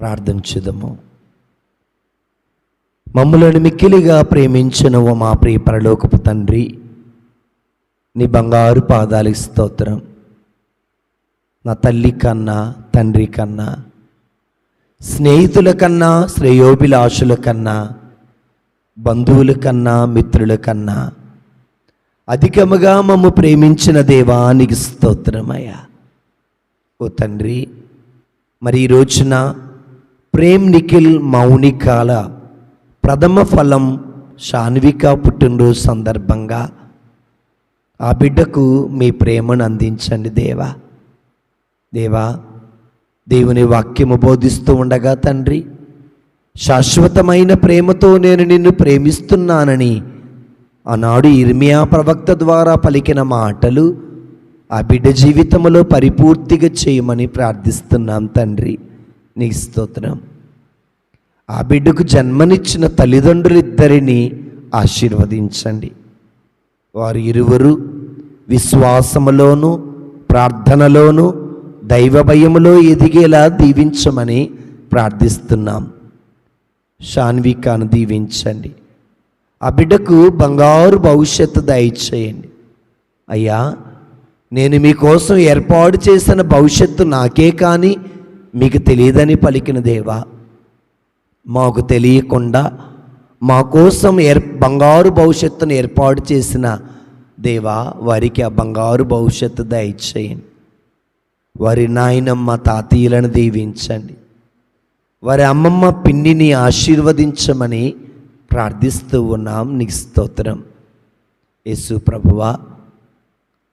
ప్రార్థించుదము మమ్ములను మిక్కిలిగా ప్రేమించిన ఓ మా ప్రియ పరలోకపు తండ్రి. నీ బంగారు పాదాలకి స్తోత్రం. నా తల్లి కన్నా తండ్రి కన్నా స్నేహితుల కన్నా శ్రేయోభిలాషుల కన్నా బంధువుల కన్నా మిత్రుల కన్నా అధికముగా మమ్ము ప్రేమించిన దేవానికి స్తోత్రమయ్యా. ఓ తండ్రి మరి ఈ రోజున ప్రేమ్ నిఖిల్ మౌనికాల ప్రథమ ఫలం శాన్విక పుట్టినరోజు సందర్భంగా ఆ బిడ్డకు మీ ప్రేమను అందించండి దేవా దేవా దేవుని వాక్యము బోధిస్తూ ఉండగా తండ్రి శాశ్వతమైన ప్రేమతో నేను నిన్ను ప్రేమిస్తున్నానని ఆనాడు ఇర్మియా ప్రవక్త ద్వారా పలికిన మాటలు ఆ బిడ్డ జీవితంలో పరిపూర్తిగా చేయమని ప్రార్థిస్తున్నాం తండ్రి నీ స్తోత్రం. ఆ బిడ్డకు జన్మనిచ్చిన తల్లిదండ్రులిద్దరిని ఆశీర్వదించండి. వారు ఇరువురు విశ్వాసములోను ప్రార్థనలోను దైవ భయములో ఎదిగేలా దీవించమని ప్రార్థిస్తున్నాం. షాన్వికాను దీవించండి. ఆ బిడ్డకు బంగారు భవిష్యత్తు దయచేయండి. అయ్యా నేను మీకోసం ఏర్పాటు చేసిన భవిష్యత్తు నాకే కానీ మీకు తెలియదని పలికిన దేవా మాకు తెలియకుండా మా కోసం ఏర్ బంగారు భవిష్యత్తును ఏర్పాటు చేసిన దేవా వారికి ఆ బంగారు భవిష్యత్తు దయచేయండి. వారి నాయనమ్మ తాతయ్యలను దీవించండి. వారి అమ్మమ్మ పిన్నిని ఆశీర్వదించమని ప్రార్థిస్తూ ఉన్నాం. నీకు స్తోత్రం. యేసు ప్రభువా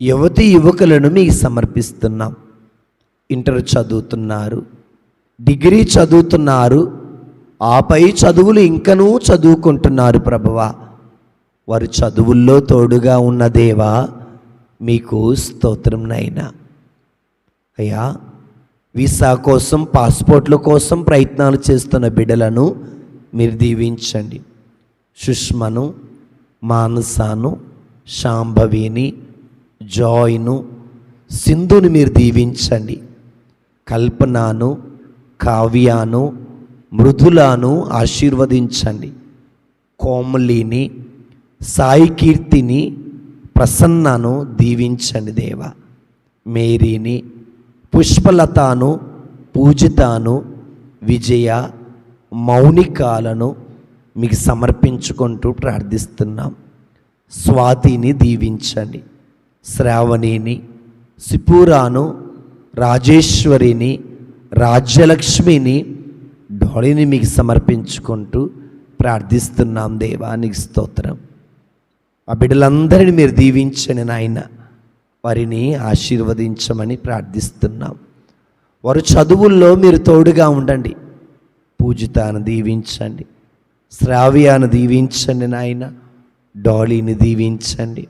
యువతి యువకులను మీకు సమర్పిస్తున్నాం. ఇంటర్ చదువుతున్నారు డిగ్రీ చదువుతున్నారు ఆపై చదువులు ఇంకనూ చదువుకుంటున్నారు ప్రభువ. వారు చదువుల్లో తోడుగా ఉన్న దేవా మీకు స్తోత్రం నైనా అయ్యా వీసా కోసం పాస్పోర్ట్ల కోసం ప్రయత్నాలు చేస్తున్న బిడ్డలను మీరు దీవించండి. సుష్మను మానసాను శాంభవిని జాయ్ను సింధుని మీరు దీవించండి. కల్పనను కావ్యాను మృదులాను ఆశీర్వదించండి. కోమలిని సాయి కీర్తిని ప్రసన్నను దీవించండి దేవ. మేరీని పుష్పలతను పూజితాను విజయ మౌనికాలను మీకు సమర్పించుకుంటూ ప్రార్థిస్తున్నాం. స్వాతిని దీవించండి. శ్రావణిని సిపూరాను రాజేశ్వరిని రాజ్యలక్ష్మిని డోళిని మీకు సమర్పించుకుంటూ ప్రార్థిస్తున్నాం దేవానికి స్తోత్రం. ఆ బిడ్డలందరినీ మీరు దీవించండి నాయన వారిని ఆశీర్వదించమని ప్రార్థిస్తున్నాం. వారు చదువుల్లో మీరు తోడుగా ఉండండి పూజితాను దీవించండి శ్రావ్యాను దీవించండి నాయన డాలీని దీవించండి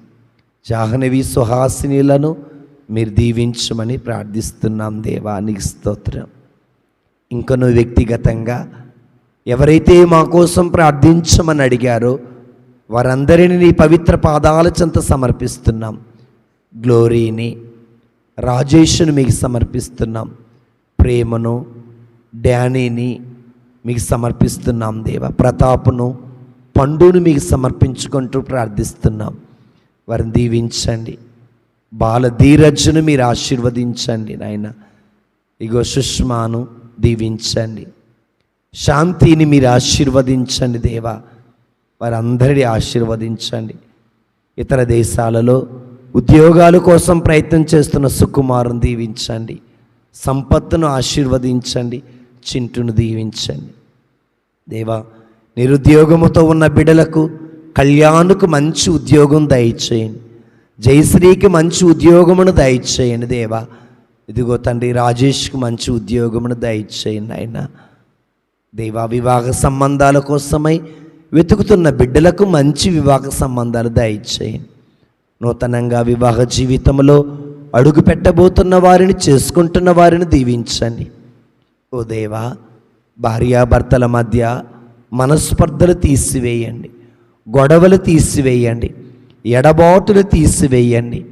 జాహ్నవి సుహాసినిలను మీరు దీవించమని ప్రార్థిస్తున్నాం దేవానికి స్తోత్రం. ఇంకను వ్యక్తిగతంగా ఎవరైతే మా కోసం ప్రార్థించమని అడిగారో వారందరినీ నీ పవిత్ర పాదాల చెంత సమర్పిస్తున్నాం. గ్లోరీని రాజేష్ను మీకు సమర్పిస్తున్నాం. ప్రేమను డానీని మీకు సమర్పిస్తున్నాం దేవ. ప్రతాప్ను పండును మీకు సమర్పించుకుంటూ ప్రార్థిస్తున్నాం. వారిని దీవించండి. బాల ధీరజ్ను మీరు ఆశీర్వదించండి నాయన. ఇగో సుష్మాను దీవించండి. శాంతిని మీరు ఆశీర్వదించండి దేవా. వారందరినీ ఆశీర్వదించండి. ఇతర దేశాలలో ఉద్యోగాల కోసం ప్రయత్నం చేస్తున్న సుకుమారుని దీవించండి. సంపత్తును ఆశీర్వదించండి. చింటును దీవించండి. దేవా నిరుద్యోగముతో ఉన్న బిడలకు కళ్యాణుకు మంచి ఉద్యోగం దయచేయండి. జయశ్రీకి మంచి ఉద్యోగమును దయచేయండి దేవా ఇదిగో తండ్రి రాజేష్కి మంచి ఉద్యోగమును దయచేయండి ఆయన దేవా వివాహ సంబంధాల కోసమై వెతుకుతున్న బిడ్డలకు మంచి వివాహ సంబంధాలు దయచేయండి నూతనంగా వివాహ జీవితంలో అడుగు పెట్టబోతున్న వారిని చేసుకుంటున్న వారిని దీవించండి ఓ దేవా భార్యాభర్తల మధ్య మనస్పర్ధలు తీసివేయండి గొడవలు తీసివేయండి ఎడబాటులు తీసివేయండి.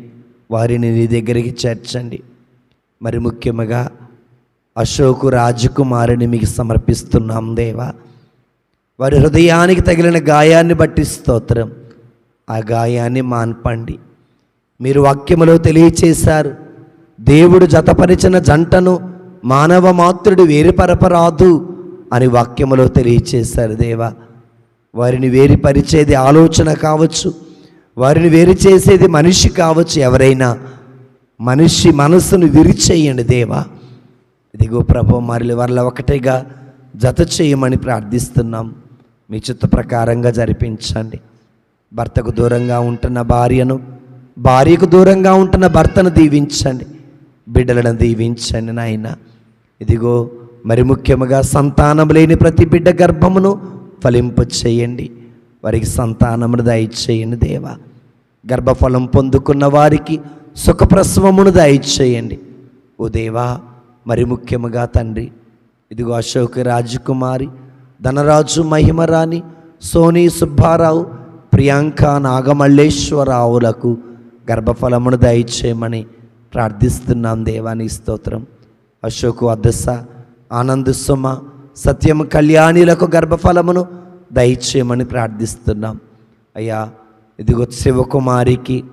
వారిని నీ దగ్గరికి చేర్చండి. మరి ముఖ్యముగా అశోకు రాజకుమారిని మీకు సమర్పిస్తున్నాం దేవా. వారి హృదయానికి తగిలిన గాయాన్ని బట్టి స్తోత్రం. ఆ గాయాన్ని మాన్పండి. మీరు వాక్యములో తెలియచేశారు. దేవుడు జతపరిచిన జంటను మానవ మాతృడు వేరుపరపరాదు అని వాక్యములో తెలియచేశారు దేవా. వారిని వేరుపరిచేది ఆలోచన కావచ్చు వారిని వేరు చేసేది మనిషి కావచ్చు ఎవరైనా. మనిషి మనసును విరిచేయండి దేవా. ఇదిగో ప్రభు మరి వాళ్ళ ఒకటిగా జత చేయమని ప్రార్థిస్తున్నాం. మీ చిత్త ప్రకారంగా జరిపించండి. భర్తకు దూరంగా ఉంటున్న భార్యను భార్యకు దూరంగా ఉంటున్న భర్తను దీవించండి. బిడ్డలను దీవించండి నాయన. ఇదిగో మరి ముఖ్యముగా సంతానం లేని ప్రతి బిడ్డ గర్భమును ఫలింపు చేయండి వారికి సంతానమును దయచేయండి దేవా. గర్భఫలం పొందుకున్న వారికి సుఖప్రసవమును దయచేయండి. ఓ దేవా మరి ముఖ్యముగా తండ్రి ఇదిగో అశోక్ రాజకుమారి ధనరాజు మహిమరాణి సోనీ సుబ్బారావు ప్రియాంక నాగమల్లేశ్వరరావులకు గర్భఫలమును దయచేయమని ప్రార్థిస్తున్నాం దేవాని స్తోత్రం. అశోకు అద్దస ఆనంద్ సుమ సత్యం కళ్యాణిలకు గర్భఫలమును దయచేయమని ప్రార్థిస్తున్నాం. అయ్యా ఇదిగో శివకుమారికి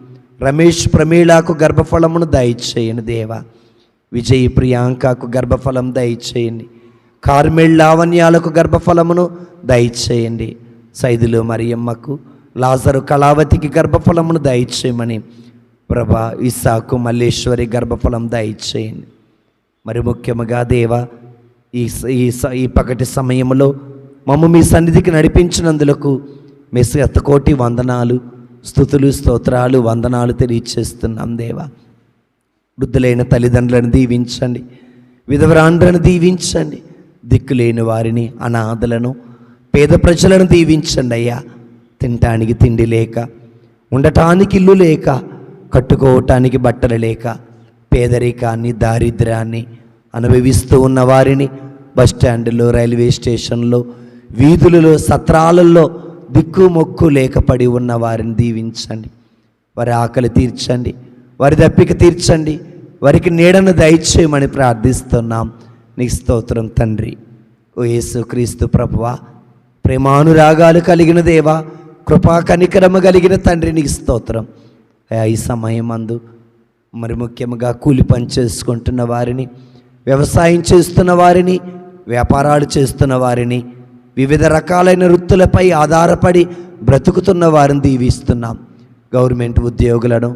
రమేష్ ప్రమీళకు గర్భఫలమును దయచేయండి దేవా. విజయ్ ప్రియాంకకు గర్భఫలం దయచేయండి. కార్మెల్ లావణ్యాలకు గర్భఫలమును దయచేయండి. సైదులు మరియమ్మకు లాజరు కళావతికి గర్భఫలమును దయచేయమని ప్రభా ఇసాకు మల్లేశ్వరి గర్భఫలం దయచేయండి. మరి ముఖ్యముగా దేవ ఈ ఈ పగటి సమయంలో మమ్మ మీ సన్నిధికి నడిపించినందులకు మీ శతకోటి వందనాలు స్థుతులు స్తోత్రాలు వందనాలు తెలియచేస్తున్నాం దేవా. వృద్ధులైన తల్లిదండ్రులను దీవించండి విధవరాండ్రను దీవించండి దిక్కులేని వారిని అనాథలను పేద ప్రజలను దీవించండి అయ్యా. తినటానికి తిండి లేక ఉండటానికి ఇల్లు లేక కట్టుకోవటానికి బట్టలు లేక పేదరికాన్ని దారిద్ర్యాన్ని అనుభవిస్తూ ఉన్న వారిని బస్టాండ్లో రైల్వే స్టేషన్లో వీధులలో సత్రాలలో దిక్కు మొక్కు లేకపడి ఉన్న వారిని దీవించండి. వారి ఆకలి తీర్చండి. వారి దప్పిక తీర్చండి. వారికి నీడను దయచేయమని ప్రార్థిస్తున్నాం. నీ స్తోత్రం తండ్రి. ఓ యేసు క్రీస్తు ప్రభువా ప్రేమానురాగాలు కలిగిన దేవా కృపా కనికరము కలిగిన తండ్రి నీకు స్తోత్రం. అయ్యా ఈ సమయం అందు మరి ముఖ్యంగా కూలి పని చేసుకుంటున్న వారిని వ్యవసాయం చేస్తున్న వారిని వ్యాపారాలు చేస్తున్న వారిని వివిధ రకాలైన వృత్తులపై ఆధారపడి బ్రతుకుతున్న వారిని దీవిస్తున్నాం. గవర్నమెంట్ ఉద్యోగులను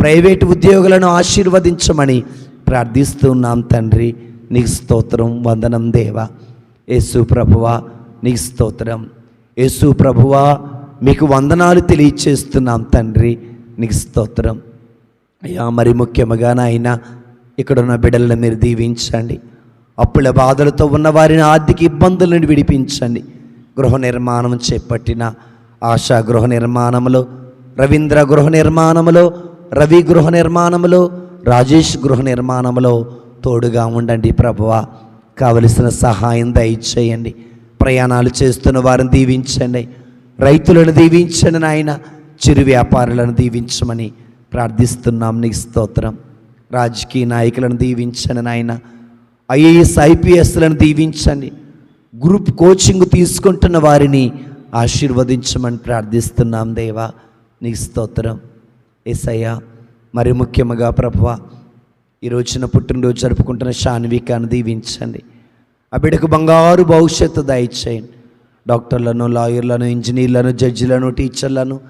ప్రైవేట్ ఉద్యోగులను ఆశీర్వదించమని ప్రార్థిస్తున్నాం తండ్రి. నీకు స్తోత్రం వందనం దేవా. యేసు ప్రభువా నీకు స్తోత్రం. యేసు ప్రభువా మీకు వందనాలు తెలియచేస్తున్నాం తండ్రి. నీకు స్తోత్రం. అయ్యా మరి ముఖ్యముగా నాయన ఇక్కడున్న బిడ్డలను మీరు దీవించండి. అప్పుల బాధలతో ఉన్న వారిని ఆర్థిక ఇబ్బందుల నుండి విడిపించండి. గృహ నిర్మాణం చేపట్టిన ఆశా గృహ నిర్మాణంలో రవీంద్ర గృహ నిర్మాణంలో రవి గృహ నిర్మాణంలో రాజేష్ గృహ నిర్మాణంలో తోడుగా ఉండండి ప్రభువ. కావలసిన సహాయం దయచేయండి. ప్రయాణాలు చేస్తున్న వారిని దీవించండి. రైతులను దీవించండి నాయన. చిరు వ్యాపారులను దీవించమని ప్రార్థిస్తున్నాం నీకు స్తోత్రం. రాజకీయ నాయకులను దీవించండి నాయన. ఐఏఎస్ ఐపీఎస్లను దీవించండి. గ్రూప్ కోచింగ్ తీసుకుంటున్న వారిని ఆశీర్వదించమని ప్రార్థిస్తున్నాం దేవా. నీ స్తోత్రం. ఏసయ్యా మరి ముఖ్యముగా ప్రభువ ఈ రోజున పుట్టినరోజు జరుపుకుంటున్న శాన్వికాను దీవించండి. ఆ బిడ్డకు బంగారు భవిష్యత్తు దయచేయండి. డాక్టర్లను లాయర్లను ఇంజనీర్లను జడ్జిలను టీచర్లను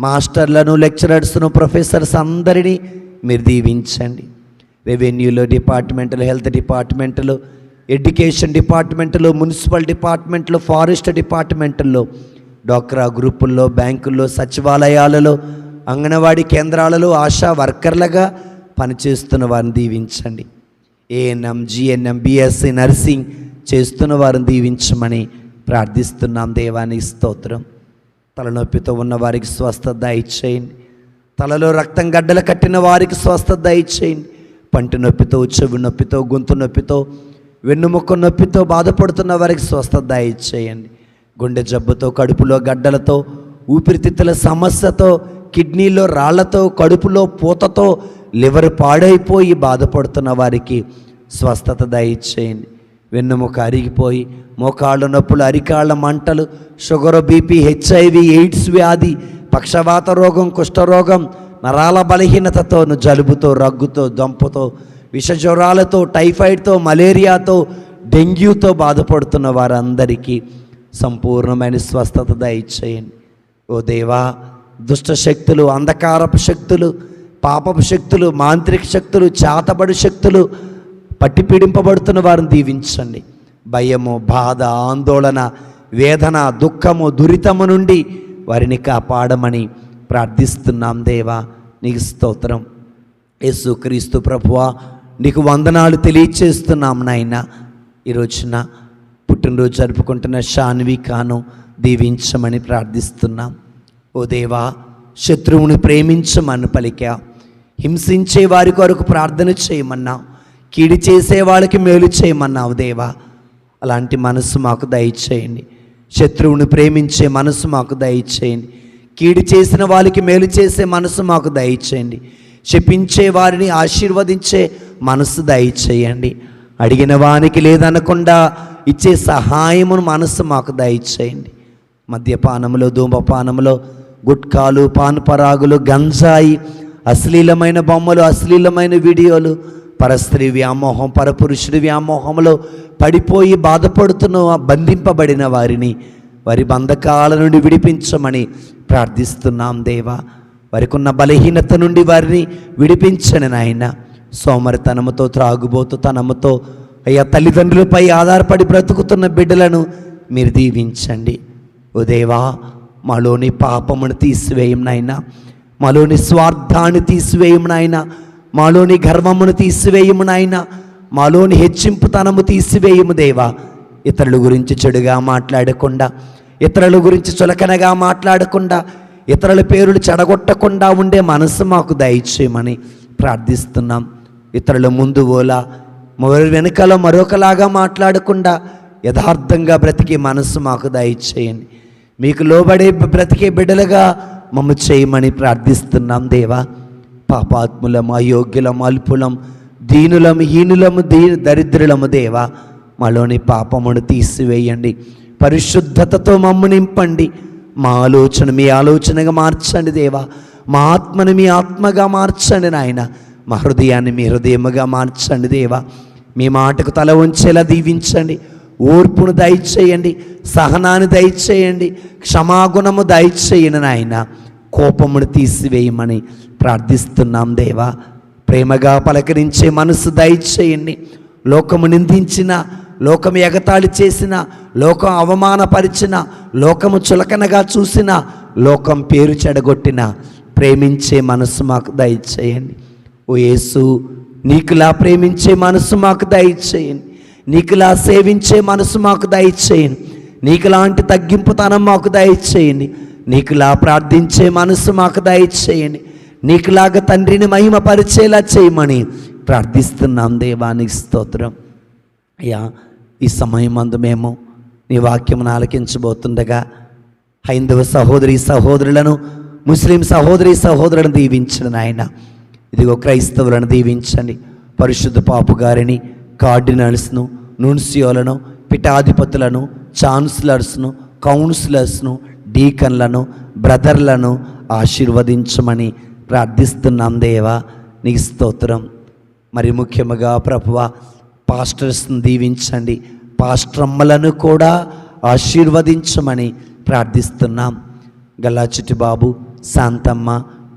మాస్టర్లను లెక్చరర్స్ను ప్రొఫెసర్స్ అందరినీ మీరు దీవించండి. రెవెన్యూలో డిపార్ట్మెంట్లు హెల్త్ డిపార్ట్మెంట్లు ఎడ్యుకేషన్ డిపార్ట్మెంట్లో మున్సిపల్ డిపార్ట్మెంట్లో ఫారెస్ట్ డిపార్ట్మెంట్లో డోక్రా గ్రూపుల్లో బ్యాంకుల్లో సచివాలయాలలో అంగన్వాడీ కేంద్రాలలో ఆశా వర్కర్లుగా పనిచేస్తున్న వారిని దీవించండి. ఏఎన్ఎం జిఎన్ఎం బిఎస్సి నర్సింగ్ చేస్తున్న వారిని దీవించమని ప్రార్థిస్తున్నాం దేవానికి స్తోత్రం. తలనొప్పితో ఉన్న వారికి స్వస్థత దయచేయండి. తలలో రక్తం గడ్డలు కట్టిన వారికి స్వస్థత దయచేయండి. పంటి నొప్పితో చెవి నొప్పితో గొంతు నొప్పితో వెన్నుముక్క నొప్పితో బాధపడుతున్న వారికి స్వస్థత దయచేయండి గుండె జబ్బుతో కడుపులో గడ్డలతో ఊపిరితిత్తుల సమస్యతో కిడ్నీలో రాళ్ళతో కడుపులో పూతతో లివర్ పాడైపోయి బాధపడుతున్న వారికి స్వస్థత దయచేయండి. వెన్నుముక అరిగిపోయి మోకాళ్ళ నొప్పులు అరికాళ్ళ మంటలు షుగర్ బీపీ హెచ్ఐవి ఎయిడ్స్ వ్యాధి పక్షవాత రోగం కుష్ఠరోగం నరాల బలహీనతతో జలుబుతో రగ్గుతో దొంపతో విషజ్వరాలతో టైఫాయిడ్తో మలేరియాతో డెంగ్యూతో బాధపడుతున్న వారందరికీ సంపూర్ణమైన స్వస్థత దయచేయండి. ఓ దేవా దుష్ట శక్తులు అంధకారపు శక్తులు పాపపు శక్తులు మాంత్రిక శక్తులు చేతబడి శక్తులు పట్టిపీడింపబడుతున్న వారిని దీవించండి. భయము బాధ ఆందోళన వేదన దుఃఖము దురితము నుండి వారిని కాపాడమని ప్రార్థిస్తున్నాం దేవా నీకు స్తోత్రం. యేసుక్రీస్తు ప్రభువా నీకు వందనాలు తెలియచేస్తున్నాం నాయన. ఈరోజున పుట్టినరోజు జరుపుకుంటున్న షాన్వి కాను దీవించమని ప్రార్థిస్తున్నాం. ఓ దేవా శత్రువుని ప్రేమించమని పలికా హింసించే వారి కొరకు ప్రార్థన చేయమన్నా కీడి చేసే వాళ్ళకి మేలు చేయమన్నావు దేవా. అలాంటి మనసు మాకు దయచేయండి. శత్రువుని ప్రేమించే మనసు మాకు దయచేయండి. కీడు చేసిన వాళ్ళకి మేలు చేసే మనసు మాకు దయచేయండి. శపించే వారిని ఆశీర్వదించే మనసు దయచేయండి. అడిగిన వానికి లేదనకుండా ఇచ్చే సహాయమును మనసు మాకు దయచేయండి. మద్యపానములో ధూమపానములో గుట్కాలు పాన్పరాగులు గంజాయి అశ్లీలమైన బొమ్మలు అశ్లీలమైన వీడియోలు పరస్త్రీ వ్యామోహం పరపురుషుడి వ్యామోహంలో పడిపోయి బాధపడుతున్న బంధింపబడిన వారిని వారి బంధకాల నుండి విడిపించమని ప్రార్థిస్తున్నాం దేవా. వారికున్న బలహీనత నుండి వారిని విడిపించని నాయన. సోమరితనముతో త్రాగుబోతు తనముతో అయ్యా తల్లిదండ్రులపై ఆధారపడి బ్రతుకుతున్న బిడ్డలను మీరు దీవించండి. ఓ దేవా మాలోని పాపమును తీసివేయం నాయన. మాలోని స్వార్థాన్ని తీసివేయం నాయన. మాలోని గర్వమును తీసివేయము నాయన. మాలోని హెచ్చింపుతనము తీసివేయము దేవా. ఇతరుల గురించి చెడుగా మాట్లాడకుండా ఇతరుల గురించి చులకనగా మాట్లాడకుండా ఇతరుల పేరులు చెడగొట్టకుండా ఉండే మనసు మాకు దయచేయమని ప్రార్థిస్తున్నాం. ఇతరుల ముందు ఓలా మరో వెనుకలో మరొకలాగా మాట్లాడకుండా యథార్థంగా బ్రతికే మనసు మాకు దయచేయండి. మీకు లోబడే బ్రతికే బిడ్డలుగా మమ్మ చేయమని ప్రార్థిస్తున్నాం దేవా. పాపాత్ములం అయోగ్యులం అల్పులం దీనులం హీనులము దీ దరిద్రులము దేవా. మాలోని పాపమును తీసివేయండి. పరిశుద్ధతతో మమ్ము నింపండి. మా ఆలోచన మీ ఆలోచనగా మార్చండి దేవా. మా ఆత్మని మీ ఆత్మగా మార్చండి నాయన. మా హృదయాన్ని మీ హృదయముగా మార్చండి దేవా. మీ మాటకు తల ఉంచేలా దీవించండి. ఓర్పును దయచేయండి. సహనాన్ని దయచేయండి. క్షమాగుణము దయచేయండి నాయన. కోపమును తీసివేయమని ప్రార్థిస్తున్నాం దేవా. ప్రేమగా పలకరించే మనసు దయచేయండి. లోకము నిందించిన లోకము ఎగతాళి చేసిన లోకం అవమానపరిచిన లోకము చులకనగా చూసిన లోకం పేరు చెడగొట్టిన ప్రేమించే మనసు మాకు దయచేయండి. ఓ యేసు నీకులా ప్రేమించే మనసు మాకు దయచేయండి. నీకులా సేవించే మనసు మాకు దయచేయండి. నీకులాంటి తగ్గింపుతనం మాకు దయచేయండి. నీకులా ప్రార్థించే మనసు మాకు దయచేయండి. నీకులాగా తండ్రిని మహిమపరిచేలా చేయమని ప్రార్థిస్తున్నాం దేవానికి స్తోత్రం. అయ్యా ఈ సమయం అందు మేము నీ వాక్యమును ఆలకించబోతుండగా హైందవ సహోదరి సహోదరులను ముస్లిం సహోదరి సహోదరులను దీవించండి నాయన. ఇదిగో క్రైస్తవులను దీవించండి. పరిశుద్ధ పాపు గారిని కార్డినల్స్ను నున్సియోలను పిఠాధిపతులను ఛాన్సలర్స్ను కౌన్సిలర్స్ను డీకన్లను బ్రదర్లను ఆశీర్వదించమని ప్రార్థిస్తున్నాం దేవా. నీ స్తోత్రం. మరి ముఖ్యముగా ప్రభువ పాస్టర్స్ని దీవించండి. పాస్ట్రమ్మలను కూడా ఆశీర్వదించమని ప్రార్థిస్తున్నాం. గల్లాచిటి బాబు శాంతమ్మ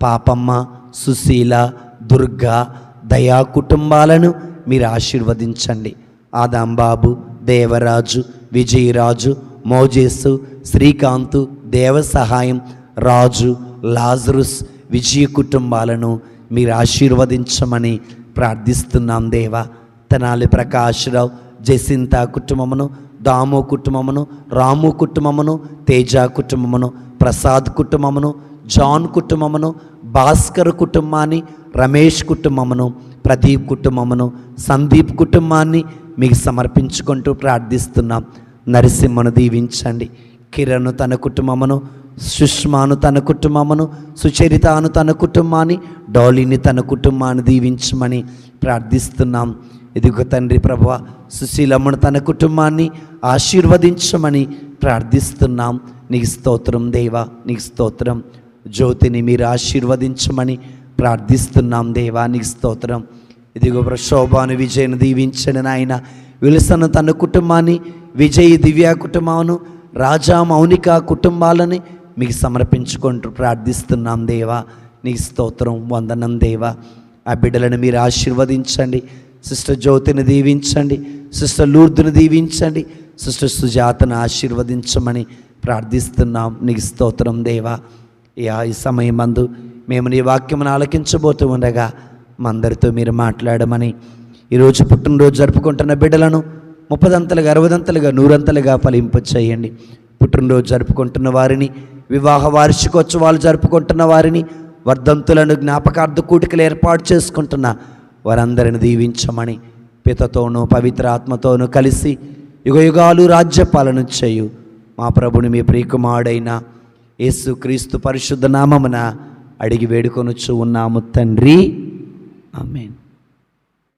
పాపమ్మ సుశీల దుర్గా దయా కుటుంబాలను మీరు ఆశీర్వదించండి. ఆదాంబాబు దేవరాజు విజయరాజు మోజేసు శ్రీకాంతు దేవ సహాయం రాజు లాజరుస్ విజయ కుటుంబాలను మీరు ఆశీర్వదించమని ప్రార్థిస్తున్నాం దేవా. తెనాలి ప్రకాశ్రావు జసింత కుటుంబమును దాము కుటుంబమును రాము కుటుంబమును తేజ కుటుంబమును ప్రసాద్ కుటుంబమును జాన్ కుటుంబమును భాస్కర్ కుటుంబాన్ని రమేష్ కుటుంబమును ప్రదీప్ కుటుంబమును సందీప్ కుటుంబాన్ని మీకు సమర్పించుకుంటూ ప్రార్థిస్తున్నాం. నరసింహను దీవించండి. కిరణ్ తన కుటుంబమును సుష్మాను తన కుటుంబమును సుచరితాను తన కుటుంబాన్ని డోలీని తన కుటుంబాన్ని దీవించమని ప్రార్థిస్తున్నాం. ఇదిగో తండ్రి ప్రభు సుశీలమ్మను తన కుటుంబాన్ని ఆశీర్వదించమని ప్రార్థిస్తున్నాం. నీకు స్తోత్రం దేవా నీకు స్తోత్రం. జ్యోతిని మీరు ఆశీర్వదించమని ప్రార్థిస్తున్నాం దేవా నీకు స్తోత్రం. ఇదిగో శోభాను విజయను దీవించని నాయన. విలసను తన కుటుంబాన్ని విజయ్ దివ్య కుటుంబాను రాజా మౌనిక కుటుంబాలని మీకు సమర్పించుకుంటూ ప్రార్థిస్తున్నాం దేవా. నీకు స్తోత్రం వందనం దేవా. ఆ బిడ్డలను మీరు ఆశీర్వదించండి. సిస్టర్ జ్యోతిని దీవించండి సిస్టర్ లూర్దుని దీవించండి సిస్టర్ సుజాతను ఆశీర్వదించమని ప్రార్థిస్తున్నాం. నీకు స్తోత్రం దేవా. యా ఈ సమయం మందు మేము నీ వాక్యమును ఆలకించబోతూ ఉండగా మందరితో మీరు మాట్లాడమని ఈరోజు పుట్టినరోజు జరుపుకుంటున్న బిడ్డలను ముప్పదంతలుగా అరవదంతలుగా నూరంతలుగా ఫలింప చేయండి. పుట్టినరోజు జరుపుకుంటున్న వారిని వివాహ వార్షికోత్సవాలు జరుపుకుంటున్న వారిని వర్ధంతులను జ్ఞాపకార్థ కూటికలు ఏర్పాటు చేసుకుంటున్న వారందరిని దీవించమని పితతోనూ పవిత్ర ఆత్మతోనూ కలిసి యుగయుగాలు రాజ్యపాలన చేయు. మా ప్రభుని మీ ప్రియకుమారుడైన యేసు క్రీస్తు పరిశుద్ధ నామమున అడిగి వేడుకొనుచు ఉన్నాము తండ్రి. ఆమెన్.